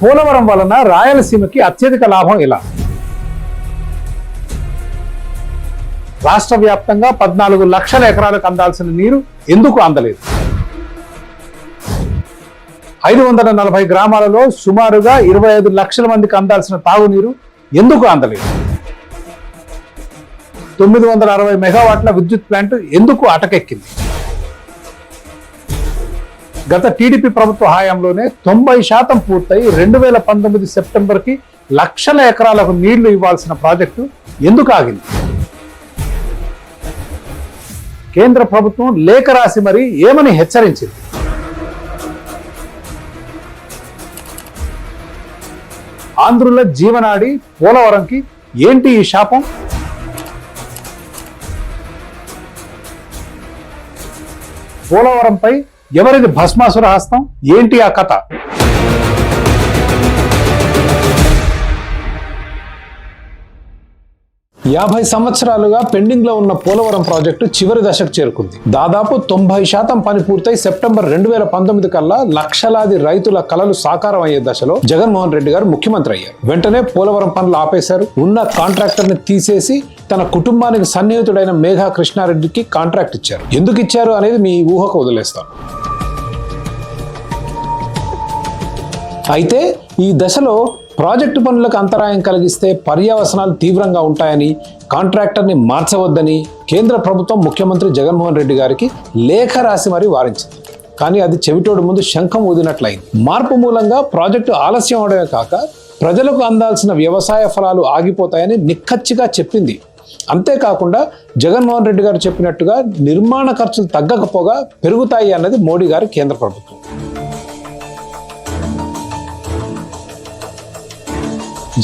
పోలవరం వలన రాయలసీమకి అత్యధిక లాభం ఇలా రాష్ట్ర వ్యాప్తంగా పద్నాలుగు లక్షల ఎకరాలకు అందాల్సిన నీరు ఎందుకు అందలేదు? ఐదు వందల నలభై గ్రామాలలో సుమారుగా ఇరవై ఐదు లక్షల మందికి అందాల్సిన తాగునీరు ఎందుకు అందలేదు? తొమ్మిది వందల అరవై మెగావాట్ల విద్యుత్ ప్లాంట్ ఎందుకు అటకెక్కింది? గత టీడీపీ ప్రభుత్వ హయాంలోనే తొంభై శాతం పూర్తయి రెండు వేల పంతొమ్మిది సెప్టెంబర్కి లక్షల ఎకరాలకు నీళ్ళు ఇవ్వాల్సిన ప్రాజెక్టు ఎందుకు ఆగింది? కేంద్ర ప్రభుత్వం లేఖ రాసి మరి ఏమని హెచ్చరించింది? ఆంధ్రుల జీవనాడి పోలవరంకి ఏంటి ఈ శాపం? పోలవరంపై ఎవరిది భస్మాసుర హస్తం? ఏంటి ఆ కథ? యాభై సంవత్సరాలుగా పెండింగ్లో ఉన్న పోలవరం ప్రాజెక్టు చివరి దశకు చేరుకుంది. దాదాపు తొంభై శాతం పని పూర్తయి సెప్టెంబర్ రెండు వేల పంతొమ్మిది కల్లా లక్షలాది రైతుల కలలు సాకారం అయ్యే దశలో జగన్మోహన్ రెడ్డి గారు ముఖ్యమంత్రి అయ్యారు. వెంటనే పోలవరం పనులు ఆపేశారు. ఉన్న కాంట్రాక్టర్ని తీసేసి తన కుటుంబానికి సన్నిహితుడైన మేఘా కృష్ణారెడ్డికి కాంట్రాక్ట్ ఇచ్చారు. ఎందుకు ఇచ్చారు అనేది మీ ఊహకు వదిలేస్తాను. అయితే ఈ దశలో ప్రాజెక్టు పనులకు అంతరాయం కలిగిస్తే పర్యావసనాలు తీవ్రంగా ఉంటాయని కాంట్రాక్టర్ని మార్చవద్దని కేంద్ర ప్రభుత్వం ముఖ్యమంత్రి జగన్మోహన్ రెడ్డి గారికి లేఖ రాసి మరీ వారించింది. కానీ అది చెవిటోడు ముందు శంఖం ఊదినట్లయింది. మార్పు మూలంగా ప్రాజెక్టు ఆలస్యం అవడమే కాక ప్రజలకు అందాల్సిన వ్యవసాయ ఫలాలు ఆగిపోతాయని నిక్కచ్చిగా చెప్పింది. అంతేకాకుండా జగన్మోహన్ రెడ్డి గారు చెప్పినట్టుగా నిర్మాణ ఖర్చులు తగ్గకపోగా పెరుగుతాయి అన్నది మోడీ గారి కేంద్ర ప్రభుత్వం.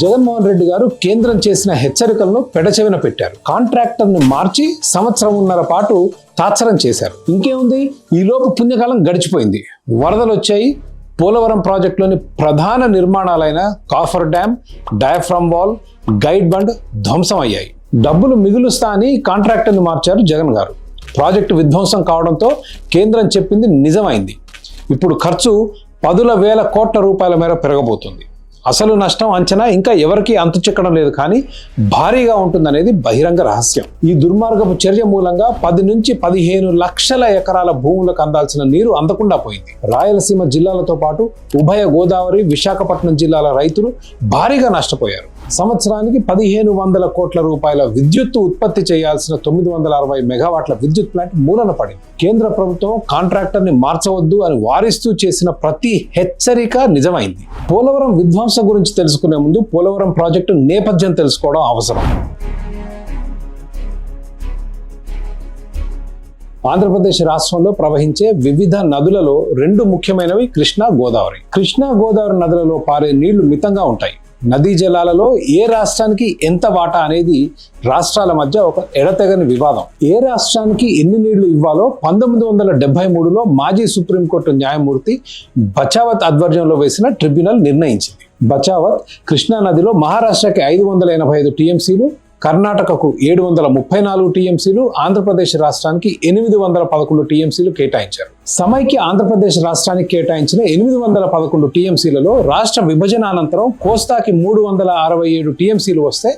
జగన్మోహన్ రెడ్డి గారు కేంద్రం చేసిన హెచ్చరికలను పెడచెవిన పెట్టారు. కాంట్రాక్టర్ని మార్చి సంవత్సరంన్నర పాటు తాత్సరం చేశారు. ఇంకేముంది? ఈలోపు పుణ్యకాలం గడిచిపోయింది. వరదలు వచ్చాయి. పోలవరం ప్రాజెక్టులోని ప్రధాన నిర్మాణాలైన coffer dam diaphragm wall guide bund ధ్వంసం అయ్యాయి డబ్బులు మిగులుస్తా అని కాంట్రాక్టర్ని మార్చారు జగన్ గారు. ప్రాజెక్టు విధ్వంసం కావడంతో కేంద్రం చెప్పింది నిజమైంది. ఇప్పుడు ఖర్చు పదుల వేల కోట్ల రూపాయల మేర పెరగబోతుంది. అసలు నష్టం అంచనా ఇంకా ఎవరికీ అంతు చిక్కడం లేదు కానీ భారీగా ఉంటుందనేది బహిరంగ రహస్యం. ఈ దుర్మార్గపు చర్య మూలంగా పది నుంచి పదిహేను లక్షల ఎకరాల భూములకు అందాల్సిన నీరు అందకుండా పోయింది. రాయలసీమ జిల్లాలతో పాటు ఉభయ గోదావరి విశాఖపట్నం జిల్లాల రైతులు భారీగా నష్టపోయారు. సంవత్సరానికి పదిహేను వందల కోట్ల రూపాయల విద్యుత్తు ఉత్పత్తి చేయాల్సిన తొమ్మిది వందల అరవై మెగావాట్ల విద్యుత్ ప్లాంట్ మూలన పడింది. కేంద్ర ప్రభుత్వం కాంట్రాక్టర్ని మార్చవద్దు అని వారిస్తూ చేసిన ప్రతి హెచ్చరిక నిజమైంది. పోలవరం విధ్వంసం గురించి తెలుసుకునే ముందు పోలవరం ప్రాజెక్టు నేపథ్యం తెలుసుకోవడం అవసరం. ఆంధ్రప్రదేశ్ రాష్ట్రంలో ప్రవహించే వివిధ నదులలో రెండు ముఖ్యమైనవి కృష్ణా గోదావరి. కృష్ణా గోదావరి నదులలో పారే నీళ్ళు మితంగా ఉంటాయి. నదీ జలాలలో ఏ రాష్ట్రానికి ఎంత వాటా అనేది రాష్ట్రాల మధ్య ఒక ఎడతెగని వివాదం. ఏ రాష్ట్రానికి ఎన్ని నీళ్ళు ఇవ్వాలో పంతొమ్మిది వందల డెబ్బై మూడులో మాజీ సుప్రీంకోర్టు న్యాయమూర్తి బచావత్ ఆధ్వర్యంలో వేసిన ట్రిబ్యునల్ నిర్ణయించింది. బచావత్ కృష్ణా నదిలో మహారాష్ట్రకి ఐదు వందల ఎనభై ఐదు టీఎంసీలు కర్ణాటకకు ఏడు వందల ముప్పై నాలుగు టీఎంసీలు ఆంధ్రప్రదేశ్ రాష్ట్రానికి ఎనిమిది వందల పదకొండు టీఎంసీలు కేటాయించారు. సమైక్య ఆంధ్రప్రదేశ్ రాష్ట్రానికి కేటాయించిన ఎనిమిది వందల పదకొండు టీఎంసీలలో రాష్ట్ర విభజన అనంతరం కోస్తాకి మూడు వందల అరవై ఏడు టీఎంసీలు వస్తే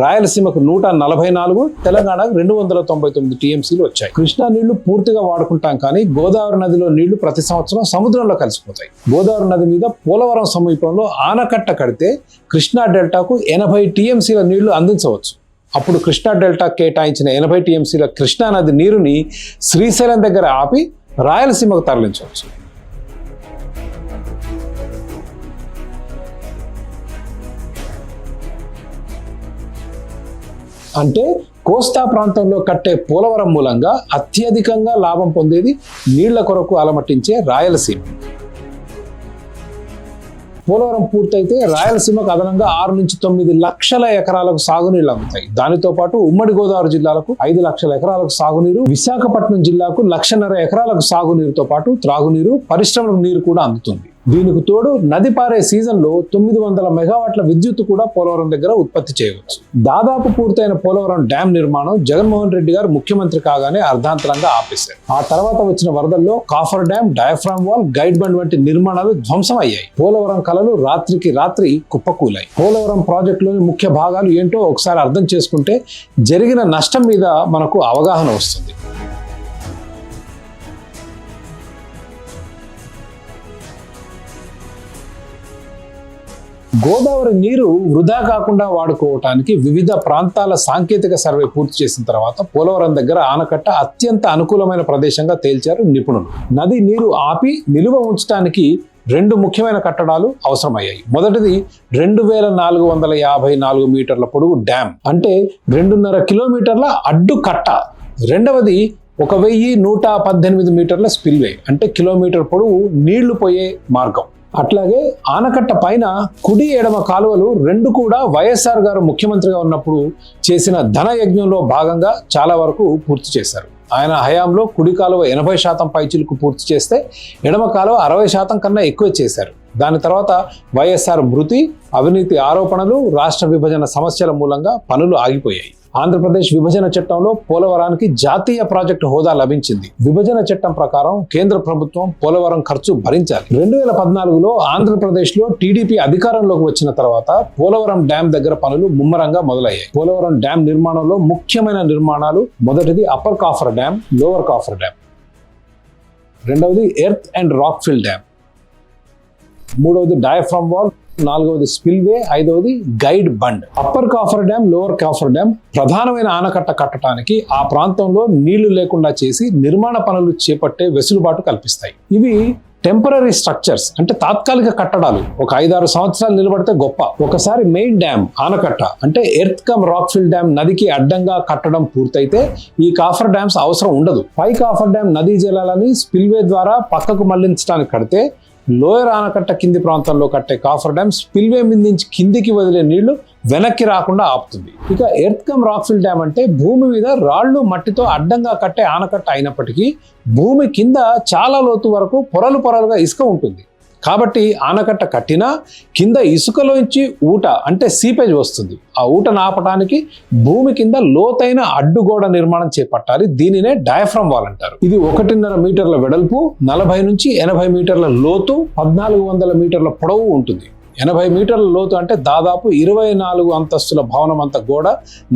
రాయలసీమకు నూట నలభై నాలుగు తెలంగాణకు రెండు వందల తొంభై తొమ్మిది టీఎంసీలు వచ్చాయి. కృష్ణా నీళ్ళు పూర్తిగా వాడుకుంటాం కానీ గోదావరి నదిలో నీళ్ళు ప్రతి సంవత్సరం సముద్రంలో కలిసిపోతాయి. గోదావరి నది మీద పోలవరం సమీపంలో ఆనకట్ట కడితే కృష్ణా డెల్టాకు ఎనభై టీఎంసీల నీళ్ళు అందించవచ్చు. అప్పుడు కృష్ణా డెల్టా కేటాయించిన ఎనభై టీఎంసీల కృష్ణానది నీరుని శ్రీశైలం దగ్గర ఆపి రాయలసీమకు తరలించవచ్చు. అంటే కోస్తా ప్రాంతంలో కట్టే పోలవరం మూలంగా అత్యధికంగా లాభం పొందేది నీళ్ళ కొరకు అలమటించే రాయలసీమ. పోలవరం పూర్తయితే రాయలసీమకు అదనంగా ఆరు నుంచి తొమ్మిది లక్షల ఎకరాలకు సాగునీళ్ళు అందుతాయి దానితో పాటు ఉమ్మడి గోదావరి జిల్లాలకు ఐదు లక్షల ఎకరాలకు సాగునీరు విశాఖపట్నం జిల్లాకు లక్షన్నర ఎకరాలకు సాగునీరుతో పాటు త్రాగునీరు పరిశ్రమలకు నీరు కూడా అందుతుంది. దీనికి తోడు నది పారే సీజన్లో తొమ్మిది వందల మెగావాట్ల విద్యుత్ కూడా పోలవరం దగ్గర ఉత్పత్తి చేయవచ్చు. దాదాపు పూర్తయిన పోలవరం డ్యాం నిర్మాణం జగన్మోహన్ రెడ్డి గారు ముఖ్యమంత్రి కాగానే అర్ధాంతరంగా ఆపేశారు. ఆ తర్వాత వచ్చిన వరదల్లో coffer dam diaphragm wall guide bund వంటి నిర్మాణాలు ధ్వంసం అయ్యాయి. పోలవరం కళలు రాత్రికి రాత్రి కుప్పకూలాయి. పోలవరం ప్రాజెక్టులోని ముఖ్య భాగాలు ఏంటో ఒకసారి అర్థం చేసుకుంటే జరిగిన నష్టం మీద మనకు అవగాహన వస్తుంది. గోదావరి నీరు వృధా కాకుండా వాడుకోవటానికి వివిధ ప్రాంతాల సాంకేతిక సర్వే పూర్తి చేసిన తర్వాత పోలవరం దగ్గర ఆనకట్ట అత్యంత అనుకూలమైన ప్రదేశంగా తేల్చారు నిపుణులు. నది నీరు ఆపి నిలువ ఉంచడానికి రెండు ముఖ్యమైన కట్టడాలు అవసరమయ్యాయి. మొదటిది రెండు వేల నాలుగు వందల యాభై నాలుగు మీటర్ల పొడవు డ్యామ్ అంటే రెండున్నర కిలోమీటర్ల అడ్డు కట్ట. రెండవది ఒక వెయ్యి నూట పద్దెనిమిది మీటర్ల స్పిల్వే అంటే కిలోమీటర్ పొడవు నీళ్ళు పోయే మార్గం. అట్లాగే ఆనకట్ట పైన కుడి ఎడమ కాలువలు రెండు కూడా వైఎస్ఆర్ గారు ముఖ్యమంత్రిగా ఉన్నప్పుడు చేసిన ధన యజ్ఞంలో భాగంగా చాలా వరకు పూర్తి చేశారు. ఆయన హయాంలో కుడి కాలువ ఎనభై శాతం పైచిలకు పూర్తి చేస్తే ఎడమ కాలువ అరవై శాతం కన్నా ఎక్కువ చేశారు. దాని తర్వాత వైఎస్ఆర్ మృతి అవినీతి ఆరోపణలు రాష్ట్ర విభజన సమస్యల మూలంగా పనులు ఆగిపోయాయి. ఆంధ్రప్రదేశ్ విభజన చట్టంలో పోలవరానికి జాతీయ ప్రాజెక్టు హోదా లభించింది. విభజన చట్టం ప్రకారం కేంద్ర ప్రభుత్వం పోలవరం ఖర్చు భరించాలి. రెండు వేల పద్నాలుగులో ఆంధ్రప్రదేశ్లో టీడీపీ అధికారంలోకి వచ్చిన తర్వాత పోలవరం డ్యాం దగ్గర పనులు ముమ్మరంగా మొదలయ్యాయి. పోలవరం డ్యాం నిర్మాణంలో ముఖ్యమైన నిర్మాణాలు మొదటిది upper coffer dam lower coffer dam. రెండవది earth and rock fill dam మూడవది డయాఫ్రమ్ వాల్ నాలుగవది స్పిల్వే ఐదవది guide bund. Upper coffer dam lower coffer dam ప్రధానమైన ఆనకట్ట కట్టడానికి ఆ ప్రాంతంలో నీళ్ళు లేకుండా చేసి నిర్మాణ పనులు చేపట్టే వెసులుబాటు కల్పిస్తాయి. ఇవి టెంపరీ స్ట్రక్చర్స్ అంటే తాత్కాలిక కట్టడాలు. ఒక ఐదారు సంవత్సరాలు నిలబడితే గొప్ప. ఒకసారి మెయిన్ డ్యామ్ ఆనకట్ట అంటే ఎర్త్ కమ్ రాక్ఫిల్ డ్యామ్ నదికి అడ్డంగా కట్టడం పూర్తయితే ఈ కాఫర్ డ్యామ్స్ అవసరం ఉండదు. పై కాఫర్ డ్యామ్ నదీ జలాలని స్పిల్వే ద్వారా పక్కకు మళ్ళించడానికి కడితే లోయర్ ఆనకట్ట కింది ప్రాంతంలో కట్టే కాఫర్ డ్యామ్ స్పిల్వే మీద నుంచి కిందికి వదిలే నీళ్ళు వెనక్కి రాకుండా ఆపుతుంది. ఇక ఎర్త్ కమ్ రాక్ఫిల్ డ్యామ్ అంటే భూమి మీద రాళ్ళు మట్టితో అడ్డంగా కట్టే ఆనకట్ట అయినప్పటికీ భూమి కింద చాలా లోతు వరకు పొరలు పొరలుగా ఇసుక ఉంటుంది. కాబట్టి ఆనకట్ట కట్టినా కింద ఇసుకలోంచి ఊట అంటే సీపేజ్ వస్తుంది. ఆ ఊటను ఆపటానికి భూమి కింద లోతైన అడ్డుగోడ నిర్మాణం చేపట్టాలి. దీనినే డయాఫ్రమ్ వాల్ అంటారు. ఇది ఒకటిన్నర మీటర్ల వెడల్పు నలభై నుంచి ఎనభై మీటర్ల లోతు పద్నాలుగు వందల మీటర్ల పొడవు ఉంటుంది. ఎనభై మీటర్ల లోతు అంటే దాదాపు ఇరవై నాలుగు అంతస్తుల భవనం అంత గోడ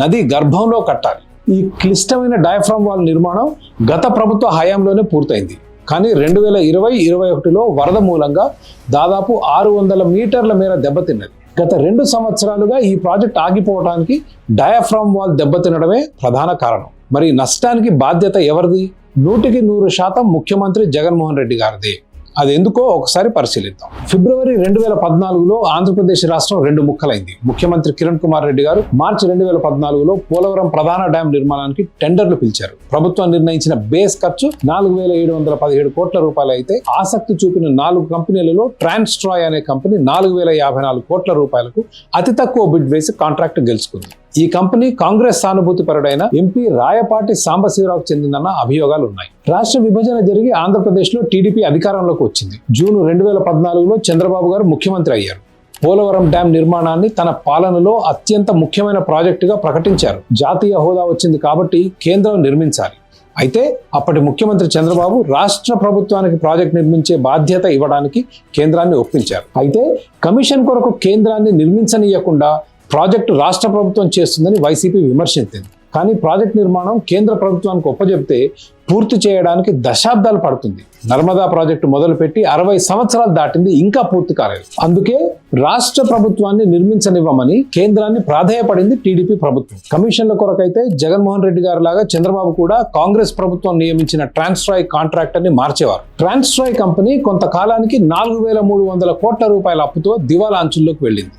నది గర్భంలో కట్టాలి. ఈ క్లిష్టమైన డయాఫ్రమ్ వాల్ నిర్మాణం గత ప్రభుత్వ హయాంలోనే పూర్తయింది. కానీ రెండు వేల ఇరవై ఇరవై ఒకటిలో వరద మూలంగా దాదాపు ఆరు వందల మీటర్ల మేర దెబ్బతిన్నది గత రెండు సంవత్సరాలుగా ఈ ప్రాజెక్ట్ ఆగిపోవడానికి డయాఫ్రామ్ వాల్ దెబ్బతినడమే ప్రధాన కారణం. మరి నష్టానికి బాధ్యత ఎవరిది? నూటికి నూరు శాతం ముఖ్యమంత్రి జగన్మోహన్ రెడ్డి గారిదే. అది ఎందుకో ఒకసారి పరిశీలిద్దాం. ఫిబ్రవరి రెండు వేల పద్నాలుగులో ఆంధ్రప్రదేశ్ రాష్ట్రం రెండు ముక్కలైంది. ముఖ్యమంత్రి కిరణ్ కుమార్ రెడ్డి గారు మార్చి రెండు వేల పద్నాలుగులో పోలవరం ప్రధాన డ్యాం నిర్మాణానికి టెండర్లు పిలిచారు. ప్రభుత్వం నిర్ణయించిన బేస్ ఖర్చు నాలుగు వేల ఏడు వందల పదిహేడు కోట్ల రూపాయలు అయితే ఆసక్తి చూపిన నాలుగు కంపెనీలలో ట్రాన్స్ట్రాయ్ అనే కంపెనీ నాలుగు వేల యాభై నాలుగు కోట్ల రూపాయలకు అతి తక్కువ బిడ్ వేసి కాంట్రాక్ట్ గెలుచుకుంది. ఈ కంపెనీ కాంగ్రెస్ సానుభూతిపరుడైన ఎంపీ రాయపాటి సాంబశివరావుకు చెందిందన్న అభియోగాలు ఉన్నాయి రాష్ట్ర విభజన జరిగి ఆంధ్రప్రదేశ్లో టీడీపీ అధికారంలోకి వచ్చింది. జూన్ రెండు వేల పద్నాలుగులో చంద్రబాబు గారు ముఖ్యమంత్రి అయ్యారు. పోలవరం డ్యాం నిర్మాణాన్ని తన పాలనలో అత్యంత ముఖ్యమైన ప్రాజెక్టుగా ప్రకటించారు. జాతీయ హోదా వచ్చింది కాబట్టి కేంద్రం నిర్మించాలి. అయితే అప్పటి ముఖ్యమంత్రి చంద్రబాబు రాష్ట్ర ప్రభుత్వానికి ప్రాజెక్ట్ నిర్మించే బాధ్యత ఇవ్వడానికి కేంద్రాన్ని ఒప్పించారు. అయితే కమిషన్ కొరకు కేంద్రాన్ని నిర్మించనీయకుండా ప్రాజెక్టు రాష్ట్ర ప్రభుత్వం చేస్తుందని వైసీపీ విమర్శించింది. కానీ ప్రాజెక్ట్ నిర్మాణం కేంద్ర ప్రభుత్వానికి ఒప్పజెప్తే పూర్తి చేయడానికి దశాబ్దాలు పడుతుంది. నర్మదా ప్రాజెక్టు మొదలుపెట్టి అరవై సంవత్సరాలు దాటింది ఇంకా పూర్తి కాలేదు. అందుకే రాష్ట్ర ప్రభుత్వాన్ని నిర్మించనివ్వమని కేంద్రాన్ని ప్రాధేయపడింది టీడీపీ ప్రభుత్వం. కమిషన్ల కొరకైతే జగన్మోహన్ రెడ్డి గారి లాగా చంద్రబాబు కూడా కాంగ్రెస్ ప్రభుత్వం నియమించిన ట్రాన్స్ట్రాయ్ కాంట్రాక్టర్ని మార్చేవారు. ట్రాన్స్ట్రాయ్ కంపెనీ కొంతకాలానికి నాలుగు వేల మూడు వందల కోట్ల రూపాయల అప్పుతో దివాలా అంచుల్లోకి వెళ్ళింది.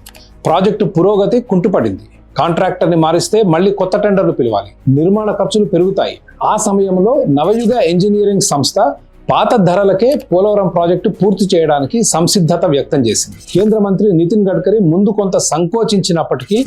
ప్రాజెక్టు పురోగతి కుంటుపడింది. కాంట్రాక్టర్ని మారిస్తే మళ్ళీ కొత్త టెండర్లు పిలవాలి. నిర్మాణ ఖర్చులు పెరుగుతాయి. ఆ సమయంలో నవయుగ ఇంజనీరింగ్ సంస్థ పాత ధరలకే పోలవరం ప్రాజెక్టు పూర్తి చేయడానికి సంసిద్ధత వ్యక్తం చేసింది. కేంద్ర మంత్రి నితిన్ గడ్కరీ ముందు కొంత సంకోచించినప్పటికీ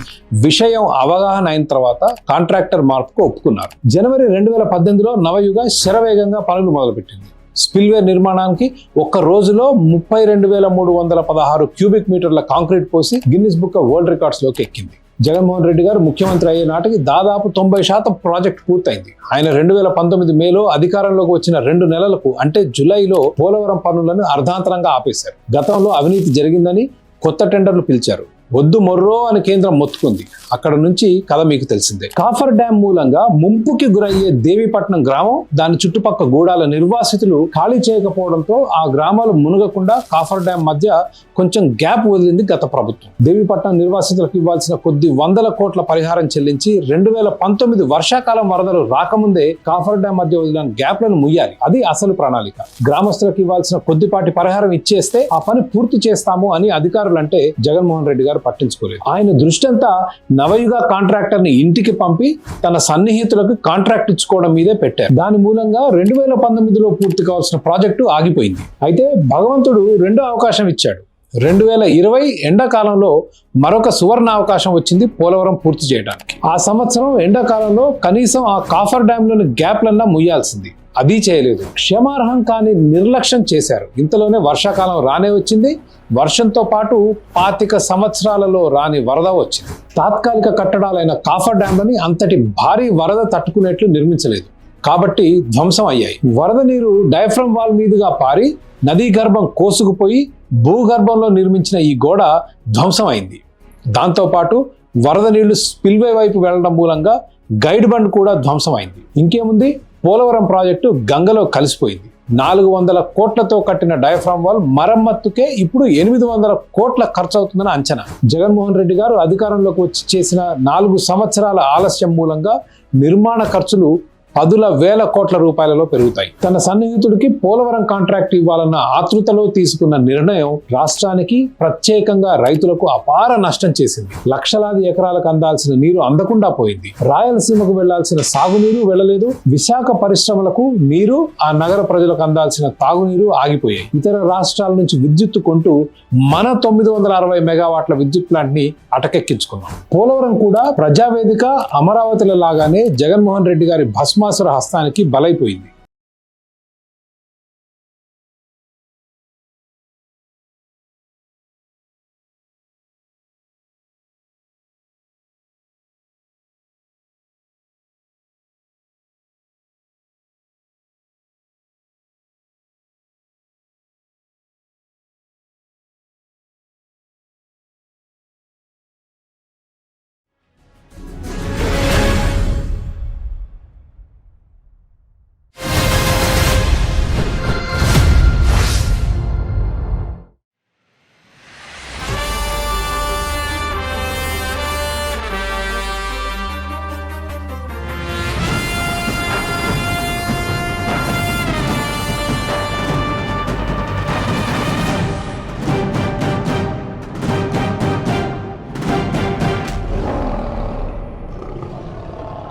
విషయం అవగాహన అయిన తర్వాత కాంట్రాక్టర్ మార్పుకు ఒప్పుకున్నారు. జనవరి రెండు వేల పద్దెనిమిదిలో నవయుగ శరవేగంగా పనులు మొదలుపెట్టింది. స్పిల్వే నిర్మాణానికి ఒక్క రోజులో ముప్పై రెండు వేల మూడు వందల పదహారు క్యూబిక్ మీటర్ల కాంక్రీట్ పోసి గిన్నిస్ బుక్ ఆఫ్ వరల్డ్ రికార్డ్స్లోకి ఎక్కింది. జగన్మోహన్ రెడ్డి గారు ముఖ్యమంత్రి అయ్యే నాటికి దాదాపు తొంభై శాతం ప్రాజెక్ట్ పూర్తయింది. ఆయన రెండు వేల పంతొమ్మిది మేలో అధికారంలోకి వచ్చిన రెండు నెలలకు అంటే జులైలో పోలవరం పనులను అర్ధాంతరంగా ఆపేశారు. గతంలో అవినీతి జరిగిందని కొత్త టెండర్లు పిలిచారు. వద్దు మొర్రో అని కేంద్రం మొత్తుకుంది. అక్కడ నుంచి కథ మీకు తెలిసిందే. కాఫర్ డ్యాం మూలంగా ముంపుకి గురయ్యే దేవీపట్నం గ్రామం దాని చుట్టుపక్క గూడాల నిర్వాసితులు ఖాళీ చేయకపోవడంతో ఆ గ్రామాలు మునగకుండా కాఫర్ డ్యాం మధ్య కొంచెం గ్యాప్ వదిలింది గత ప్రభుత్వం. దేవీపట్నం నిర్వాసితులకు ఇవ్వాల్సిన కొద్ది వందల కోట్ల పరిహారం చెల్లించి రెండు వేల పంతొమ్మిది వర్షాకాలం వరదలు రాకముందే కాఫర్ డ్యాం మధ్య వదిలిన గ్యాప్లను ముయ్యాలి. అది అసలు ప్రణాళిక. గ్రామస్తులకు ఇవ్వాల్సిన కొద్దిపాటి పరిహారం ఇచ్చేస్తే ఆ పని పూర్తి చేస్తాము అని అధికారులు అంటే జగన్మోహన్ రెడ్డి గారు పట్టించుకోలేదు. ఆయన దృష్టి అంతా నవయుగ కాంట్రాక్టర్ని ఇంటికి పంపి తన సన్నిహితులకు కాంట్రాక్ట్ ఇచ్చుకోవడం మీదే పెట్టారు. దాని మూలంగా రెండు వేల పంతొమ్మిదిలో పూర్తి కావాల్సిన ప్రాజెక్టు ఆగిపోయింది. అయితే భగవంతుడు రెండో అవకాశం ఇచ్చాడు. రెండు వేల ఇరవై ఎండాకాలంలో మరొక సువర్ణ అవకాశం వచ్చింది పోలవరం పూర్తి చేయడానికి. ఆ సంవత్సరం ఎండాకాలంలో కనీసం ఆ కాఫర్ డ్యాంలోని గ్యాప్లన్నా ముయ్యాల్సింది. అది చేయలేదు. క్షమార్హం కాని నిర్లక్ష్యం చేశారు. ఇంతలోనే వర్షాకాలం రానే వచ్చింది. వర్షంతో పాటు పాతిక సంవత్సరాలలో రాని వరద వచ్చింది. తాత్కాలిక కట్టడాలైన కాఫర్ డ్యాంలని అంతటి భారీ వరద తట్టుకునేట్లు నిర్మించలేదు. కాబట్టి ధ్వంసం అయ్యాయి. వరద నీరు డయఫ్రమ్ వాల్ మీదుగా పారి నదీ గర్భం కోసుకుపోయి భూగర్భంలో నిర్మించిన ఈ గోడ ధ్వంసం అయింది. దాంతోపాటు వరద నీళ్ళు స్పిల్వే వైపు వెళ్ళడం మూలంగా గైడ్ బండ్ కూడా ధ్వంసం అయింది. ఇంకేముంది? పోలవరం ప్రాజెక్టు గంగలో కలిసిపోయింది. నాలుగు వందల కోట్లతో కట్టిన డయాఫ్రామ్ వాల్ మరమ్మత్తుకే ఇప్పుడు ఎనిమిది వందల కోట్ల ఖర్చు అవుతుందని అంచనా. జగన్మోహన్ రెడ్డి గారు అధికారంలోకి వచ్చి చేసిన నాలుగు సంవత్సరాల ఆలస్యం మూలంగా నిర్మాణ ఖర్చులు పదుల వేల కోట్ల రూపాయలలో పెరుగుతాయి. తన సన్నిహితుడికి పోలవరం కాంట్రాక్ట్ ఇవ్వాలన్న ఆతృతలో తీసుకున్న నిర్ణయం రాష్ట్రానికి ప్రత్యేకంగా రైతులకు అపార నష్టం చేసింది. లక్షలాది ఎకరాలకు అందాల్సిన నీరు అందకుండా పోయింది. రాయలసీమకు వెళ్ళాల్సిన సాగునీరు వెళ్ళలేదు. విశాఖ పరిశ్రమలకు నీరు ఆ నగర ప్రజలకు అందాల్సిన తాగునీరు ఆగిపోయాయి. ఇతర రాష్ట్రాల నుంచి విద్యుత్తు కొంటూ మన తొమ్మిది వందల అరవై మెగావాట్ల విద్యుత్ ప్లాంట్ని అటకెక్కించుకున్నాం. పోలవరం కూడా ప్రజావేదిక అమరావతిల లాగానే జగన్మోహన్ రెడ్డి గారి భస్మ భస్మాసుర హస్తానికి బలైపోయింది